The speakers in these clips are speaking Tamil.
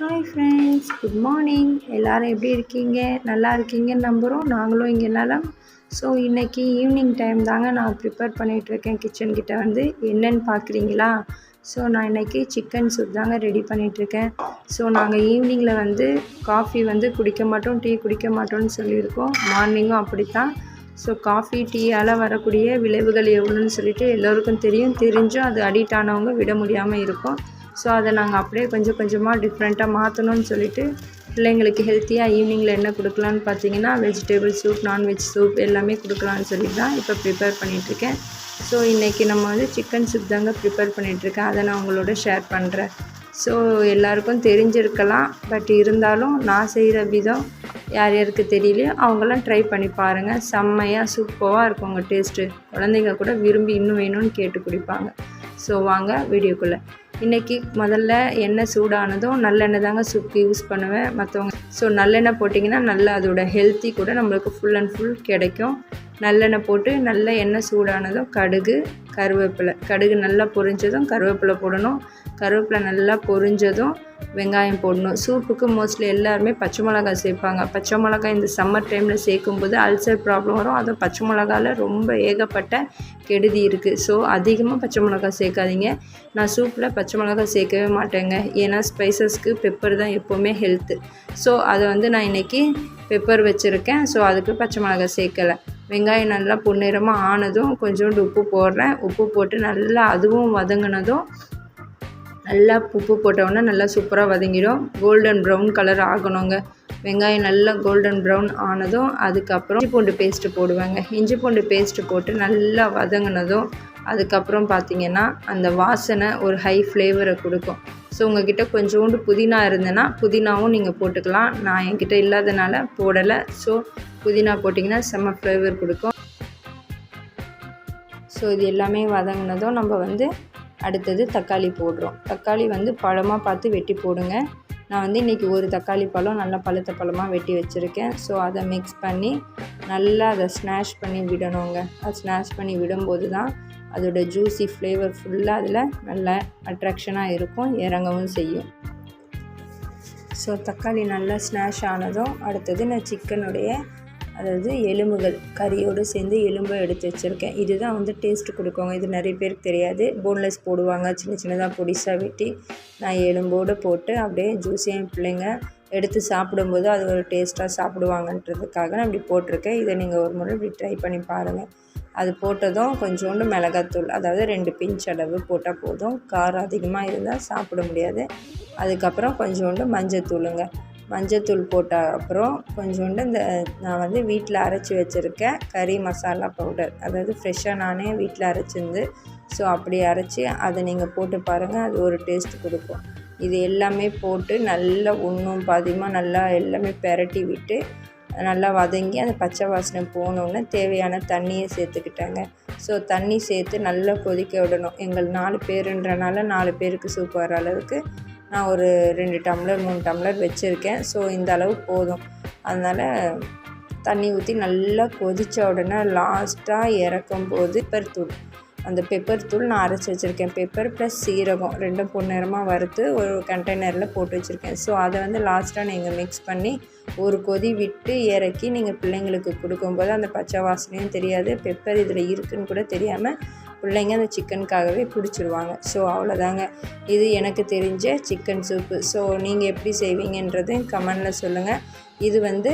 ஹாய் ஃப்ரெண்ட்ஸ் குட் மார்னிங் எல்லோரும் எப்படி இருக்கீங்க? நல்லா இருக்கீங்கன்னு நம்புகிறோம் நாங்களும் இங்கே நலம். ஸோ இன்றைக்கி ஈவினிங் டைம் தாங்க நான் ப்ரிப்பேர் பண்ணிகிட்ருக்கேன் கிச்சன் கிட்டே வந்து. என்னென்னு பார்க்குறீங்களா ஸோ நான் இன்றைக்கி சிக்கன் சூப் தாங்க ரெடி பண்ணிகிட்ருக்கேன் ஸோ நாங்கள் ஈவினிங்கில் வந்து காஃபி வந்து குடிக்க மாட்டோம் டீ குடிக்க மாட்டோம்னு சொல்லியிருக்கோம். மார்னிங்கும் அப்படி தான் ஸோ காஃபி டீயால் வரக்கூடிய விளைவுகள் எவ்வளோன்னு சொல்லிட்டு எல்லோருக்கும் தெரியும். தெரிஞ்சும் அது அடிக்ட் ஆனவங்க விட முடியாமல் இருக்கும். ஸோ அதை நாங்கள் அப்படியே கொஞ்சம் கொஞ்சமாக டிஃப்ரெண்ட்டாக மாற்றணும்னு சொல்லிட்டு பிள்ளைங்களுக்கு ஹெல்த்தியாக ஈவினிங்கில் என்ன கொடுக்கலான்னு பார்த்தீங்கன்னா வெஜிடபிள் சூப் நான்வெஜ் சூப் எல்லாமே கொடுக்கலான்னு சொல்லிட்டு தான் இப்போ ப்ரிப்பேர் பண்ணிகிட்ருக்கேன் ஸோ இன்றைக்கி நம்ம வந்து சிக்கன் சூப் தாங்க ப்ரிப்பேர் பண்ணிகிட்ருக்கேன் அதை நான் உங்களோட ஷேர் பண்ணுறேன் ஸோ எல்லாருக்கும் தெரிஞ்சிருக்கலாம். பட் இருந்தாலும் நான் செய்கிற விதம் யார் யாருக்கு தெரியலையோ அவங்களாம் ட்ரை பண்ணி பாருங்கள் செம்மையாக சூப்பராக இருக்கும் உங்கள் டேஸ்ட்டு குழந்தைங்க கூட விரும்பி இன்னும் வேணும்னு கேட்டு குடிப்பாங்க. ஸோ வாங்க வீடியோக்குள்ளே. இன்றைக்கி முதல்ல எண்ணெய் சூடானதும் நல்லெண்ணெய் தாங்க சுக்கு யூஸ் பண்ணுவேன். மற்றவங்க ஸோ நல்லெண்ணெய் போட்டிங்கன்னா நல்லா அதோட ஹெல்த்தி கூட நம்மளுக்கு ஃபுல் அண்ட் ஃபுல் கிடைக்கும். நல்லெண்ணெய் போட்டு நல்ல எண்ணெய் சூடானதும் கடுகு கருவேப்பிலை. கடுகு நல்லா பொரிஞ்சதும் கருவேப்பிலை போடணும். கருவேப்பிலை நல்லா பொரிஞ்சதும் வெங்காயம் போடணும். சூப்புக்கு மோஸ்ட்லி எல்லாருமே பச்சை மிளகாய் சேர்ப்பாங்க. பச்சை மிளகாய் இந்த சம்மர் டைமில் சேர்க்கும்போது அல்சர் ப்ராப்ளம் வரும். அதுவும் பச்சை மிளகாவில் ரொம்ப ஏகப்பட்ட கெடுதி இருக்குது ஸோ அதிகமாக பச்சை மிளகாய் சேர்க்காதீங்க. நான் சூப்பில் பச்சை மிளகாய் சேர்க்கவே மாட்டேங்க. ஏன்னா ஸ்பைசஸ்க்கு பெப்பர் தான் எப்போவுமே ஹெல்த்து ஸோ அதை வந்து நான் இன்றைக்கி பெப்பர் வச்சுருக்கேன். ஸோ அதுக்கு பச்சை மிளகாய் சேர்க்கலை. வெங்காயம் நல்லா பொன்னிறமாக ஆனதும் கொஞ்சோண்டு உப்பு போடுறேன். உப்பு போட்டு நல்லா அதுவும் வதங்கினதும் நல்லா உப்பு போட்டோன்னே நல்லா சூப்பராக வதங்கிடும். கோல்டன் ப்ரௌன் கலர் ஆகணுங்க. வெங்காயம் நல்லா கோல்டன் ப்ரௌன் ஆனதும் அதுக்கப்புறம் இஞ்சி பூண்டு பேஸ்ட்டு போடுவேங்க. இஞ்சி பூண்டு பேஸ்ட்டு போட்டு நல்லா வதங்கினதும் அதுக்கப்புறம் பார்த்திங்கன்னா அந்த வாசனை ஒரு ஹை ஃப்ளேவரை கொடுக்கும். ஸோ உங்ககிட்ட கொஞ்சோண்டு புதினா இருந்ததுன்னா புதினாவும் நீங்கள் போட்டுக்கலாம். நான் என்கிட்ட இல்லாதனால போடலை. ஸோ புதினா போட்டிங்கன்னா செம்ம ஃப்ளேவர் கொடுக்கும். ஸோ இது எல்லாமே வதங்கினதும் நம்ம வந்து அடுத்தது தக்காளி போடுறோம். தக்காளி வந்து பழமாக பார்த்து வெட்டி போடுங்க. நான் வந்து இன்றைக்கி ஒரு தக்காளி பழம் நல்லா பழுத்த பழமாக வெட்டி வச்சுருக்கேன். ஸோ அதை மிக்ஸ் பண்ணி நல்லா அதை ஸ்னாஷ் பண்ணி விடணுங்க. அது ஸ்னாஷ் பண்ணி விடும்போது தான் அதோட ஜூஸி ஃப்ளேவர் ஃபுல்லாக அதில் நல்லா அட்ராக்ஷனாக இருக்கும் இறங்கவும் செய்யும். ஸோ தக்காளி நல்லா ஸ்னாஷ் ஆனதும் அடுத்தது நான் சிக்கனுடைய அதாவது எலும்புகள் கறியோடு சேர்ந்து எலும்பை எடுத்து வச்சுருக்கேன். இதுதான் வந்து டேஸ்ட்டு கொடுக்குங்க இது நிறைய பேருக்கு தெரியாது. போன்லெஸ் போடுவாங்க. சின்ன சின்னதாக பொடிசாக வெட்டி நான் எலும்போடு போட்டு அப்படியே ஜூஸியாக பிள்ளைங்க எடுத்து சாப்பிடும்போது அது ஒரு டேஸ்ட்டாக சாப்பிடுவாங்கன்றதுக்காக நான் இப்படி போட்டிருக்கேன். இதை நீங்கள் ஒரு முறை இப்படி ட்ரை பண்ணி பாருங்கள் அது போட்டதும் கொஞ்சோண்டு மிளகாத்தூள் அதாவது ரெண்டு பிஞ்ச் அளவு போட்டால் போதும். காரம் அதிகமாக இருந்தால் சாப்பிட முடியாது. அதுக்கப்புறம் கொஞ்சோண்டு மஞ்சள் தூளுங்க மஞ்சத்தூள் போட்ட அப்புறம் கொஞ்சோண்டு இந்த நான் வந்து வீட்டில் அரைச்சி வச்சுருக்கேன் கறி மசாலா பவுடர். அதாவது ஃப்ரெஷ்ஷாக நானே வீட்டில் அரைச்சிருந்து ஸோ அப்படி அரைச்சி அதை நீங்கள் போட்டு பாருங்கள் அது ஒரு டேஸ்ட் கொடுக்கும். இது எல்லாமே போட்டு நல்லா ஒன்றும் பாதியமாக நல்லா எல்லாமே பெரட்டி விட்டு நல்லா வதங்கி அந்த பச்சை வாசனை போனோன்னே தேவையான தண்ணியை சேர்த்துக்கிட்டாங்க. ஸோ தண்ணி சேர்த்து நல்லா கொதிக்க விடணும். எங்கள் நாலு பேருன்றனால நாலு பேருக்கு சூப் வர அளவுக்கு நான் ஒரு ரெண்டு டம்ளர் மூணு டம்ளர் வச்சுருக்கேன். ஸோ இந்த அளவு போதும். அதனால் தண்ணி ஊற்றி நல்லா கொதித்த உடனே லாஸ்ட்டாக இறக்கும் போது பெப்பர் தூள். அந்த பெப்பர் தூள் நான் அரைச்சி வச்சுருக்கேன். பெப்பர் ப்ளஸ் சீரகம் ரெண்டும் பொன்னிறமாக வறுத்து ஒரு கண்டெய்னரில் போட்டு வச்சுருக்கேன். ஸோ அதை வந்து லாஸ்ட்டாக நீங்கள் மிக்ஸ் பண்ணி ஒரு கொதி விட்டு இறக்கி நீங்கள் பிள்ளைங்களுக்கு கொடுக்கும்போது அந்த பச்சை வாசனையும் தெரியாது. பெப்பர் இதில் இருக்குதுன்னு கூட தெரியாமல் பிள்ளைங்க அந்த சிக்கனுக்காகவே பிடிச்சிருவாங்க. ஸோ அவ்வளோதாங்க. இது எனக்கு தெரிஞ்ச சிக்கன் சூப்பு. ஸோ நீங்கள் எப்படி செய்வீங்கன்றதையும் கமெண்டில் சொல்லுங்கள் இது வந்து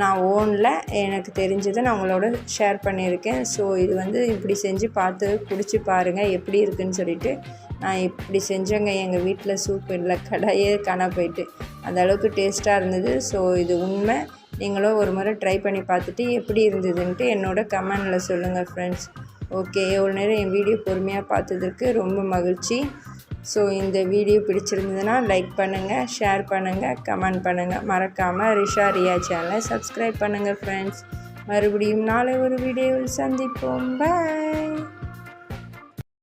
நான் ஓனில் எனக்கு தெரிஞ்சதை நான் உங்களோட ஷேர் பண்ணியிருக்கேன். ஸோ இது வந்து இப்படி செஞ்சு பார்த்து குடிச்சு பாருங்கள் எப்படி இருக்குதுன்னு சொல்லிட்டு. நான் இப்படி செஞ்சேங்க. எங்கள் வீட்டில் சூப் இல்லை கடையே காண போயிட்டு. அந்த அளவுக்கு டேஸ்ட்டாக இருந்தது. ஸோ இது உண்மை. நீங்களும் ஒரு முறை ட்ரை பண்ணி பார்த்துட்டு எப்படி இருந்ததுன்ட்டு என்னோட கமெண்டில் சொல்லுங்கள் ஃப்ரெண்ட்ஸ் ஓகே எவ்வளோ நேரம் என் வீடியோ பொறுமையாக பார்த்ததுக்கு ரொம்ப மகிழ்ச்சி. ஸோ இந்த வீடியோ பிடிச்சிருந்ததுன்னா லைக் பண்ணுங்கள் ஷேர் பண்ணுங்கள் கமெண்ட் பண்ணுங்கள் மறக்காமல் ரிஷா ரியா சேனலை சப்ஸ்கிரைப் பண்ணுங்கள் ஃப்ரெண்ட்ஸ் மறுபடியும் நாளை ஒரு வீடியோவில் சந்திப்போம். பாய்